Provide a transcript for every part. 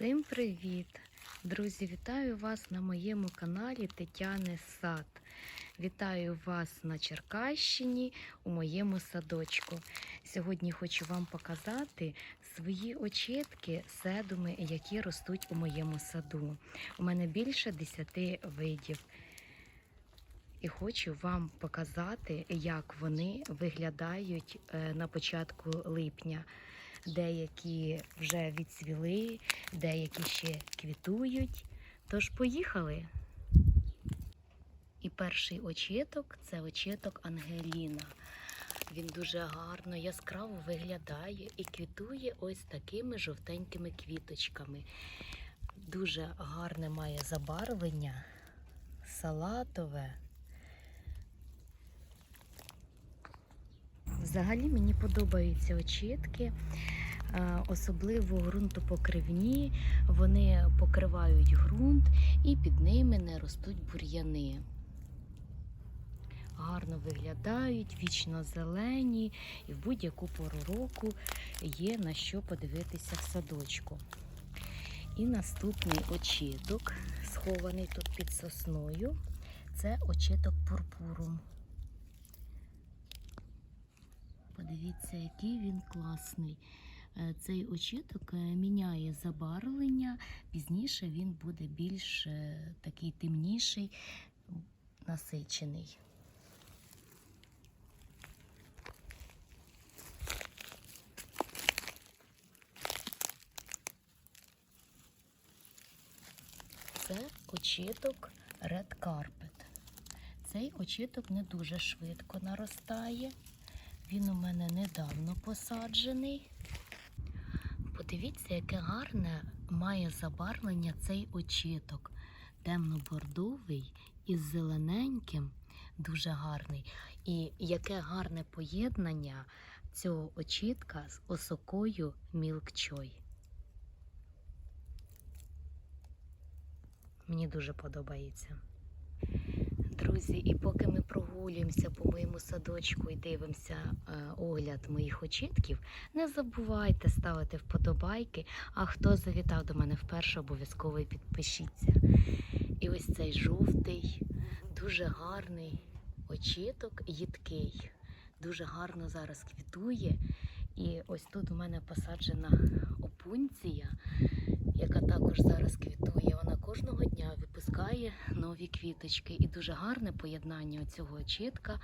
Всім привіт! Друзі, вітаю вас на моєму каналі Тетяни Сад. Вітаю вас на Черкащині у моєму садочку. Сьогодні хочу вам показати свої очітки, седуми, які ростуть у моєму саду. У мене більше 10 видів. І хочу вам показати, як вони виглядають е, на початку липня. Деякі вже відцвіли, деякі ще квітують. Тож поїхали. І перший очіток це очіток Ангеліна. Він дуже гарно, яскраво виглядає і квітує ось такими жовтенькими квіточками. Дуже гарне має забарвлення, салатове. Взагалі мені подобаються очітки, е, особливо ґрунтопокривні. Вони покривають ґрунт і під ними не ростуть бур'яни. Гарно виглядають, вічно зелені, і в будь-яку пору року є на що подивитися в садочку. І наступний очіток, схований тут під сосною, це очіток пурпурум. Подивіться, який він класний. Е, Цей очіток е, міняє забарвлення, пізніше він буде більш е, такий темніший, насичений. Це очіток Red Carpet. Цей очіток не дуже швидко наростає. Він у мене недавно посаджений. Подивіться, яке гарне має забарвлення цей очіток. Темно-бордовий із зелененьким, дуже гарний. І яке гарне поєднання цього очітка з осокою мілкчой. Мені дуже подобається. Друзі, і поки ми прогулюємося по моєму садочку і дивимося е, огляд моїх очітків, не забувайте ставити вподобайки. А хто завітав до мене вперше, обов'язково підпишіться. І ось цей жовтий, дуже гарний очіток, їдкий. Дуже гарно зараз квітує. І ось тут у мене посаджена опунція, яка також зараз квітує. Вона кожного дня випускає нові квіточки. І дуже гарне поєднання цього очітка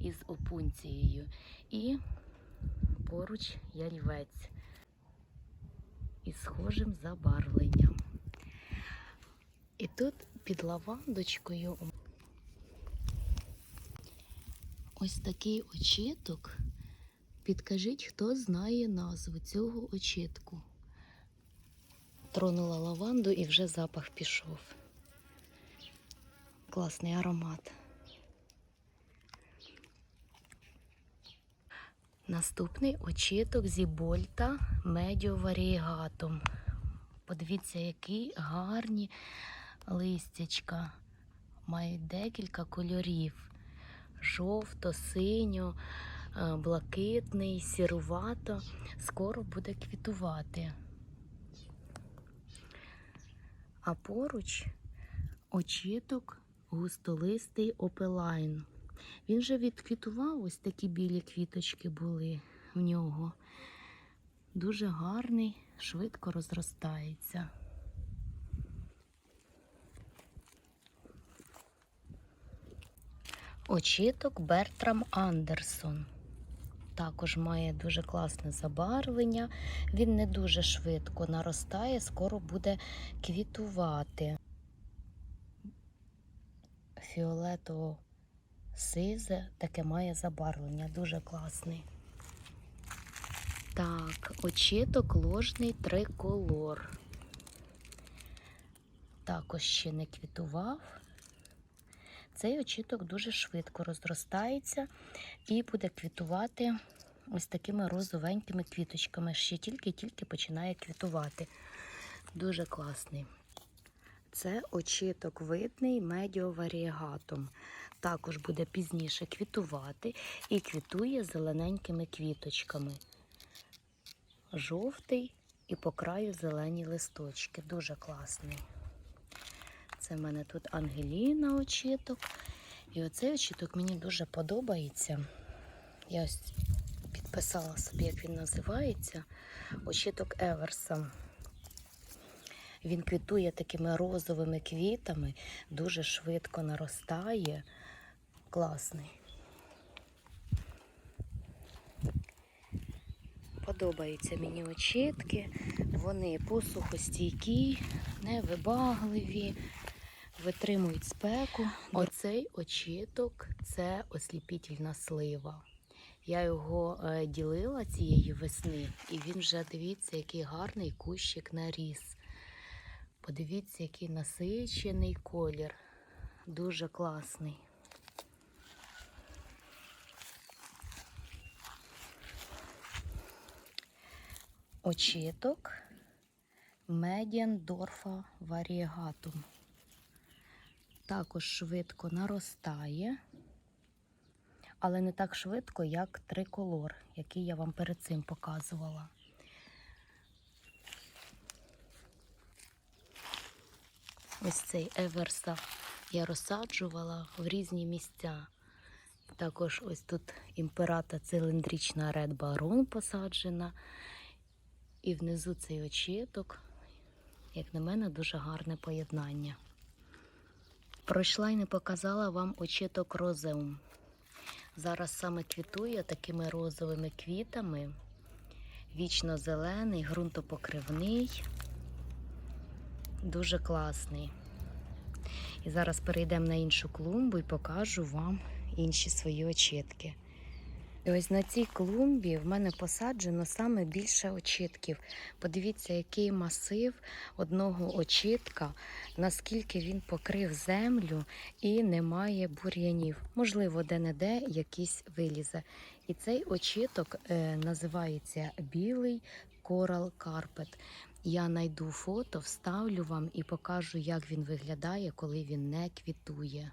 із опунцією. І поруч ялівець із схожим забарвленням. І тут під лавандочкою ось такий очіток. Підкажіть, хто знає назву цього очітку. Тронула лаванду і вже запах пішов. Класний аромат. Наступний очіток зібольта медіо варієгатум. Подивіться, які гарні листячка. Мають декілька кольорів: жовто, синьо, е, блакитний, сірувато. Скоро буде квітувати. А поруч очіток густолистий опелайн. Він вже відквітував, ось такі білі квіточки були в нього. Дуже гарний, швидко розростається. Очіток Бертрам Андерсон. Також має дуже класне забарвлення. Він не дуже швидко наростає, скоро буде квітувати. Фіолетово сизе таке має забарвлення, дуже класний. Так, очіток ложний триколор. Також ще не квітував. Цей очіток дуже швидко розростається і буде квітувати ось такими розовенькими квіточками. Ще тільки-тільки починає квітувати. Дуже класний. Це очіток видний медіоварієгатум. Також буде пізніше квітувати і квітує зелененькими квіточками. Жовтий І по краю зелені листочки. Дуже класний. Це в мене тут Ангеліна очіток. І оцей очіток мені дуже подобається. Я ось підписала собі, як він називається. Очіток Еверса. Він квітує такими розовими квітами, дуже швидко наростає. Класний. Подобаються мені очітки. Вони посухостійкі, невибагливі, витримують спеку. Оцей очіток це осліпітельна слива. Я його е, ділила цієї весни, і він вже дивіться, який гарний кущик наріс. Подивіться, який насичений колір. Дуже класний. Очіток Медіандорфа варієгатум. Також швидко наростає, але не так швидко, як триколор, який я вам перед цим показувала. Ось цей еверса я розсаджувала в різні місця. Також ось тут імперата циліндрична Red Baron посаджена. І внизу цей очіток, як на мене, дуже гарне поєднання. Пройшла і не показала вам очіток розеум. Зараз саме квітує такими розовими квітами. Вічно зелений, ґрунтопокривний, дуже класний. І зараз перейдемо на іншу клумбу і покажу вам інші свої очітки. І ось на цій клумбі в мене посаджено саме більше очітків. Подивіться, який масив одного очітка, наскільки він покрив землю і немає бур'янів. Можливо, де-не-де якийсь вилізе. І цей очіток е, називається білий корал карпет. Я знайду фото, вставлю вам і покажу, як він виглядає, коли він не квітує.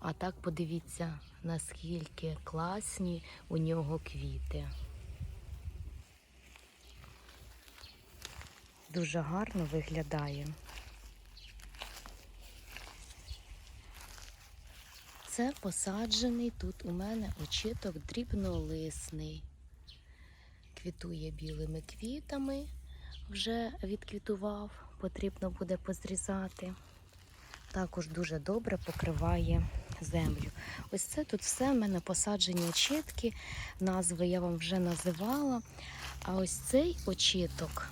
А так подивіться, наскільки класні у нього квіти. Дуже гарно виглядає. Це посаджений тут у мене очіток дрібнолисний. Квітує білими квітами, вже відквітував, потрібно буде позрізати також дуже добре покриває землю. Ось це тут все в мене посаджені очітки, назви я вам вже називала. А ось цей очіток,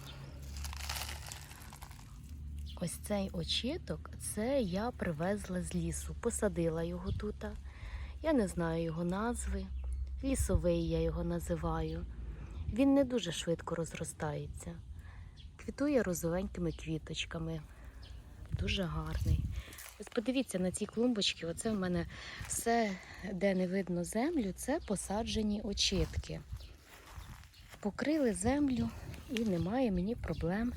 ось цей очіток, це я привезла з лісу, посадила його тут. Я не знаю його назви. Лісовий я його називаю. Він не дуже швидко розростається. Квітує розовенькими квіточками. Дуже гарний. Ось подивіться на ці клумбочки. Оце в мене все, де не видно землю, це посаджені очітки. Покрили землю і немає мені проблем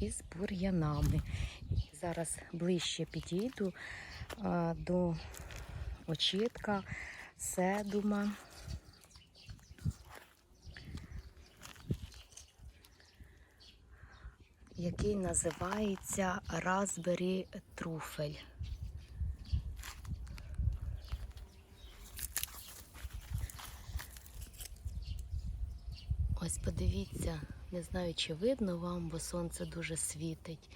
із бур'янами. Зараз ближче підійду а, до очітка, седума. Який називається Raspberry Труфель. Ось подивіться, не знаю, чи видно вам, бо сонце дуже світить.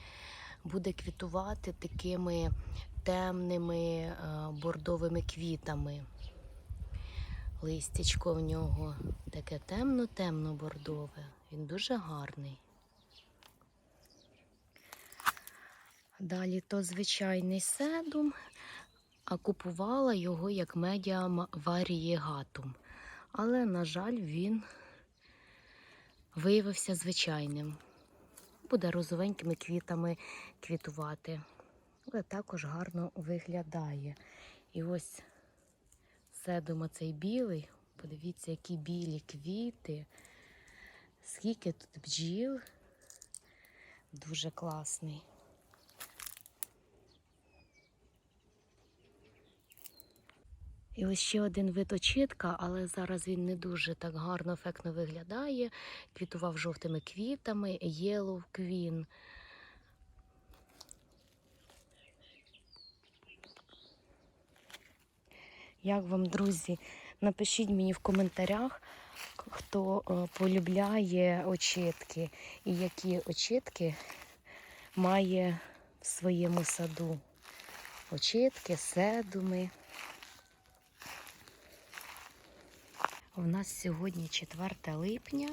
Буде квітувати такими темними е, бордовими квітами. Листячко в нього таке темно-темно бордове. Він дуже гарний. Далі то звичайний седум, а купувала його як медіам варієгатум. Але, на жаль, він виявився звичайним. Буде розовенькими квітами квітувати. Але також гарно виглядає. І ось седума цей білий. Подивіться, які білі квіти. Скільки тут бджіл. Дуже класний. І ось ще один вид очітка, але зараз він не дуже так гарно, ефектно виглядає. Квітував жовтими квітами, Yellow Queen. Як вам, друзі? Напишіть мені в коментарях, хто е, полюбляє очітки і які очітки має в своєму саду. Очітки, седуми. У нас сьогодні 4 липня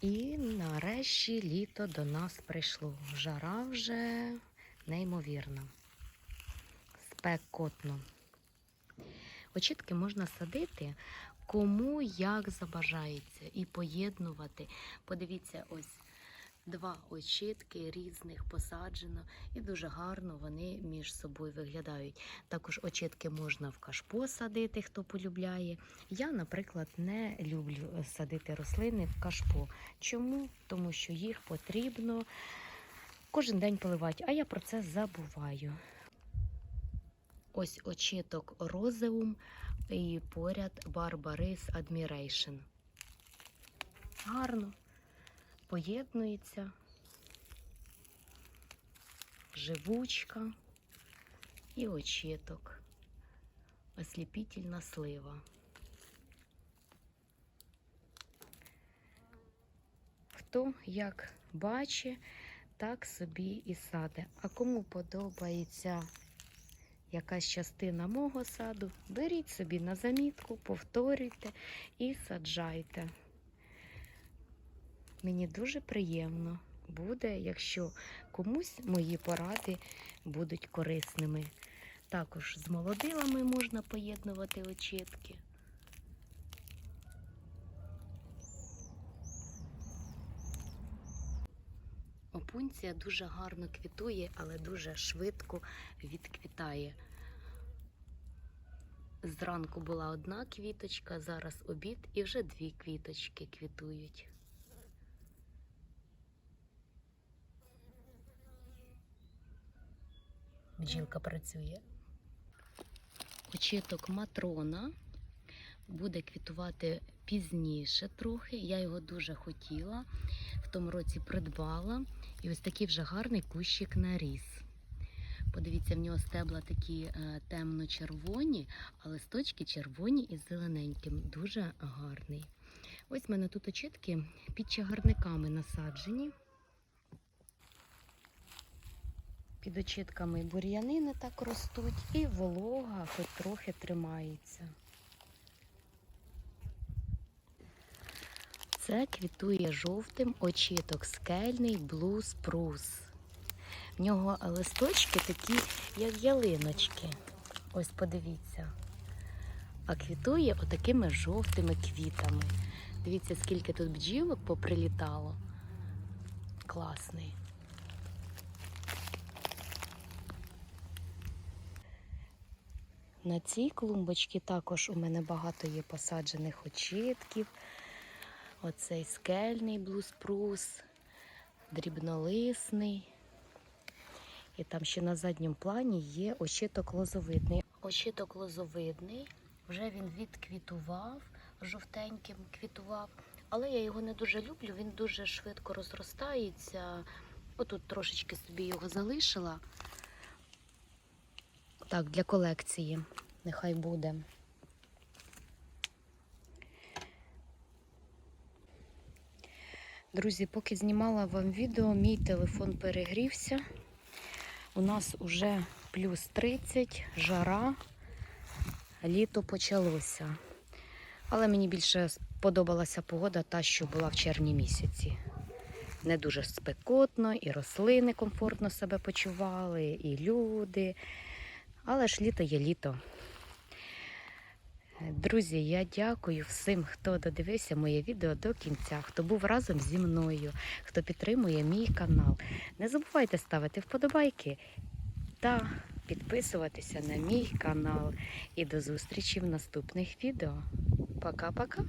і нарешті літо до нас прийшло. Жара вже неймовірна. Спекотно. Очітки можна садити кому як забажається і поєднувати. Подивіться, ось два очітки різних посаджено, і дуже гарно вони між собою виглядають. Також очітки можна в кашпо садити, хто полюбляє. Я, наприклад, не люблю садити рослини в кашпо. Чому? Тому що їх потрібно кожен день поливати, а я про це забуваю. Ось очіток розеум і поряд Барбарис Admiration. Гарно поєднується, живучка і очіток, осліпітельна слива. Хто як бачить, так собі і саде. А кому подобається якась частина мого саду, беріть собі на замітку, повторюйте і саджайте. Мені дуже приємно буде, якщо комусь мої поради будуть корисними. Також з молодилами можна поєднувати очітки. Опунція дуже гарно квітує, але дуже швидко відквітає. Зранку була одна квіточка, зараз обід і вже дві квіточки квітують. Бджілка працює. Очіток матрона буде квітувати пізніше трохи. Я його дуже хотіла. В тому році придбала. І ось такий вже гарний кущик наріс. Подивіться, в нього стебла такі е, темно-червоні, а листочки червоні із зелененьким. Дуже гарний. Ось в мене тут очітки під чагарниками насаджені. Під очітками бур'яни не так ростуть, і волога хоч трохи тримається. Це квітує жовтим очіток скельний блуз прус. В нього листочки такі, як ялиночки. Ось подивіться. А квітує отакими жовтими квітами. Дивіться, скільки тут бджілок поприлітало. Класний. На цій клумбочці також у мене багато є посаджених очітків. Оцей скельний блузпрус, дрібнолисний. І там ще на задньому плані є ощиток лозовидний. Ощиток лозовидний, вже він відквітував, жовтеньким квітував, але я його не дуже люблю, він дуже швидко розростається. Отут трошечки собі його залишила. Так, для колекції. Нехай буде. Друзі, поки знімала вам відео, мій телефон перегрівся. У нас уже плюс 30, жара, літо почалося. Але мені більше сподобалася погода та, що була в червні місяці. Не дуже спекотно, і рослини комфортно себе почували, і люди. Але ж літо є літо. Друзі, я дякую всім, хто додивився моє відео до кінця, хто був разом зі мною, хто підтримує мій канал. Не забувайте ставити вподобайки та підписуватися на мій канал. І до зустрічі в наступних відео. Пока-пока!